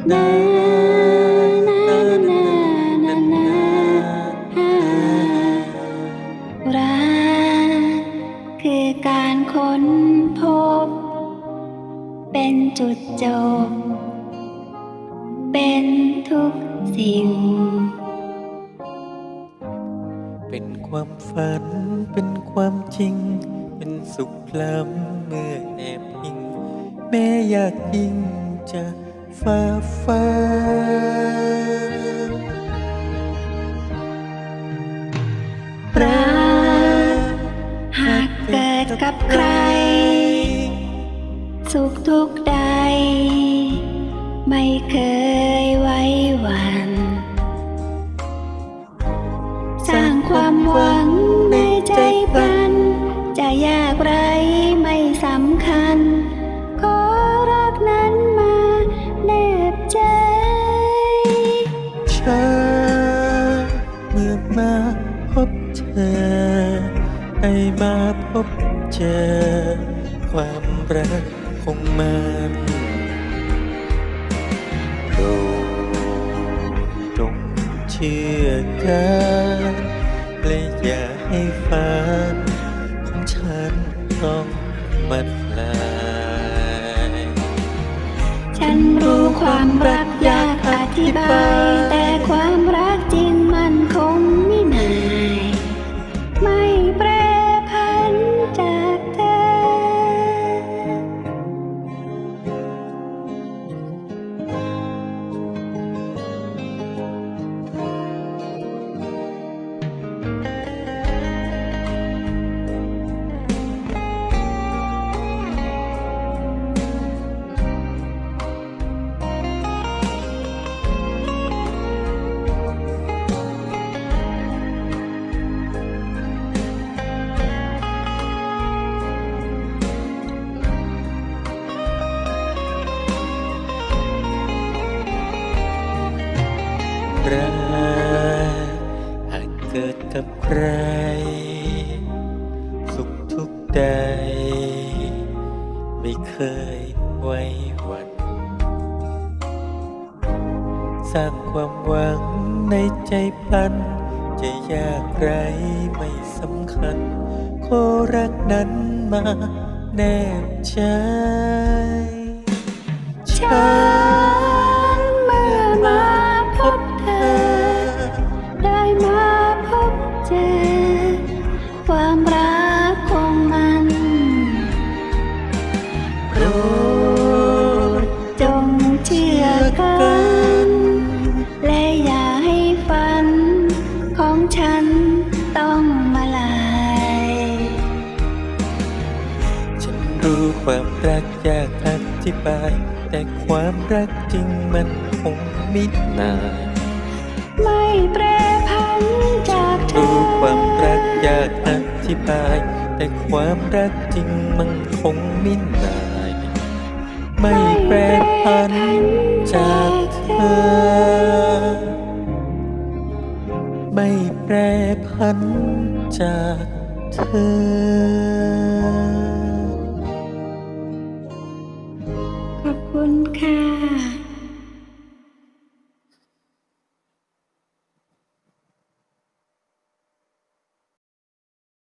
คือการค้นพบ เป็นจุดจบ เป็นทุกสิ่ง เป็นความฝัน เป็นความจริง เป็นสุขลำเมื่อแอบยิง แม่อยากยิ่งจะ ฟ้าฟ้ารักหากเกิดกับใคร สุขทุกข์ใด ไม่เคยไว้หวัน สร้างความหวัง ให้มาพบเจอ ความรักของมันโปรดจงเชื่อกันและอย่าให้ฝันของฉันต้องมัดลายฉันรู้ความรักยากอธิบาย รักหากเกิดกับใคร สุขทุกใด ไม่เคยไว้หวันสร้างความหวังในใจพัน จะยากไรไม่สำคัญ ขอรักนั้นมาแนบใจฉัน ฉันต้องมาลาย ฉันรู้ความรักยากอธิบาย แต่ความรักจริงมันคงมิดนายไม่แปรพันจากเธอรู้ความรักยากอธิบาย แต่ความรักจริงมันคงมิดนายไม่แปรพันจากเธอ พันจากเธอ ขอบคุณค่ะ